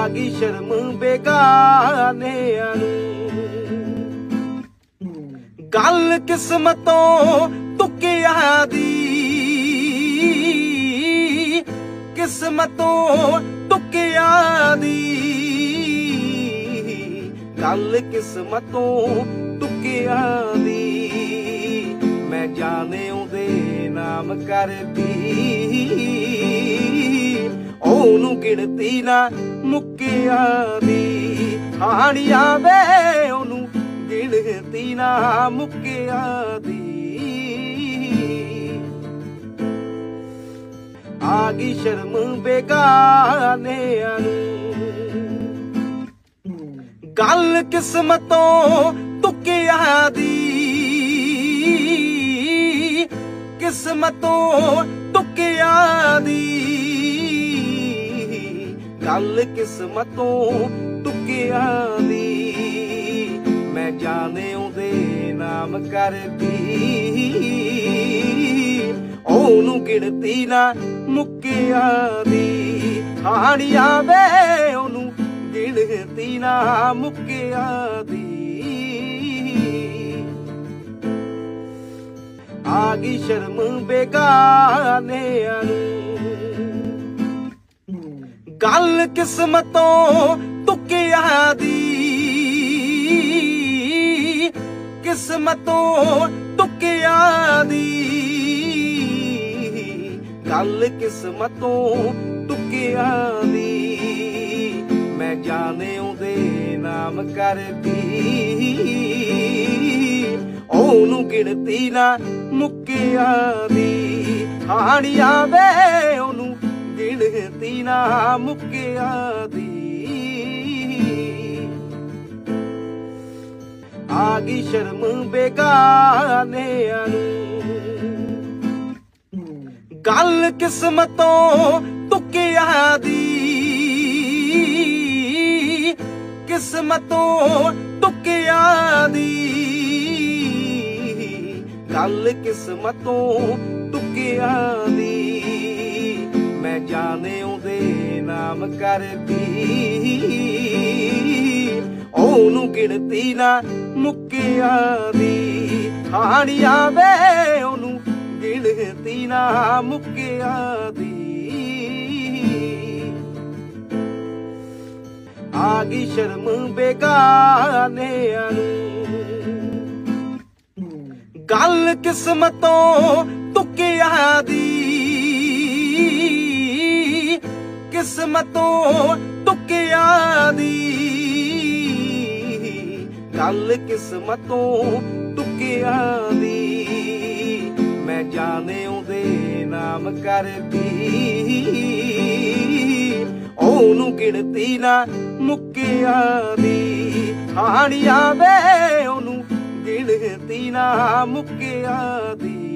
ਆ ਗਈ ਸ਼ਰਮ ਬੇਗਾਨਿਆਂ ਨੂੰ ਗੱਲ ਕਿਸਮਤੋਂ ਤੁਕਿਆ ਦੀ। ਕਿਸਮਤੋਂ ਤੁਕਿਆ ਦੀ। ਗੱਲ ਕਿਸਮਤੋਂ ਤੁਕਿਆ ਦੀ। ਮੈਂ ਜਾਣੇ ਉਹਦੇ ਨਾਮ ਕਰਦੀ। ਉਹਨੂੰ ਗਿਣਤੀ ਨਾ ਮੁੱਕਿਆ ਦੀ ਹਾਣੀਆਂ ਵੇ ਉਹਨੂੰ ਗਿਣਤੀ ਨਾ ਮੁੱਕਿਆ ਦੀ ਆ ਗਈ ਸ਼ਰਮ ਬੇਗਾਨਿਆਂ ਨੂੰ। ਗੱਲ ਕਿਸਮਤੋਂ ਤੁਕਿਆ ਦੀ। ਕਿਸਮਤੋਂ ਤੁਕਿਆ ਦੀ। ਗੱਲ ਕਿਸਮਤੋਂ ਤੁਕਿਆ ਦੀ। ਮੈਂ ਜਾਣੇ ਉਹਦੇ ਨਾਮ ਕਰਦੀ। ਉਹਨੂੰ ਗਿਣਤੀ ਨਾ ਮੁੱਕਿਆ ਦੀ। ਹਾਣੀਆਂ ਵੇ ਉਹਨੂੰ ਗਿਣਤੀ ਨਾ ਮੁੱਕਿਆ ਦੀ। ਆ ਗਈ ਸ਼ਰਮ ਬੇਗਾਨਿਆਂ ਨੂੰ। ਗੱਲ ਕਿਸਮਤੋਂ ਤੁਕਿਆ ਦੀ। ਕਿਸਮਤੋਂ ਤੁਕਿਆ ਦੀ। ਗੱਲ ਕਿਸਮਤੋਂ ਤੁਕਿਆ ਦੀ। ਮੈਂ ਜਾਣੇ ਉਹਦੇ ਨਾਮ ਕਰਦੀ। ਉਹਨੂੰ ਗਿਣਤੀ ਨਾ ਮੁੱਕਿਆ ਦੀ। ਹਾਣੀਆਂ ਵੇ ਉਹਨੂੰ ਨਾ ਮੁੱਕਿਆ ਦੀ। ਆ ਗਈ ਸ਼ਰਮ ਬੇਗਾਨਿਆਂ ਨੂੰ। ਗੱਲ ਕਿਸਮਤੋਂ ਤੁਕਿਆ ਦੀ। ਕਿਸਮਤੋਂ ਤੁਕਿਆ ਦੀ। ਗੱਲ ਕਿਸਮਤੋਂ ਤੁਕਿਆ ਦੀ। ਜਾਣੇ ਉਹਦੇ ਨਾਮ ਕਰਦੀ। ਉਹਨੂੰ ਗਿਣਤੀ ਨਾ ਮੁੱਕਿਆ ਦੀ। ਹਾਣੀਆਂ ਵੇ ਉਹਨੂੰ ਗਿਣਤੀ ਨਾ ਮੁੱਕਿਆ ਦੀ। ਆ ਗਈ ਸ਼ਰਮ ਬੇਗਾਨਿਆਂ ਨੂੰ। ਗੱਲ ਕਿਸਮਤੋਂ ਤੁਕਿਆ ਦੀ। ਕਿਸਮਤੋਂ ਤੁਕਿਆ ਦੀ। ਗੱਲ ਕਿਸਮਤੋਂ ਤੁਕਿਆ ਦੀ। ਮੈਂ ਜਾਣੇ ਉਹਦੇ ਨਾਮ ਕਰਦੀ। ਉਹਨੂੰ ਗਿਣਤੀ ਨਾ ਮੁੱਕਿਆ ਦੀ। ਹਾਣੀਆਂ ਵੇ ਉਹਨੂੰ ਗਿਣਤੀ ਨਾ ਮੁੱਕਿਆ ਦੀ।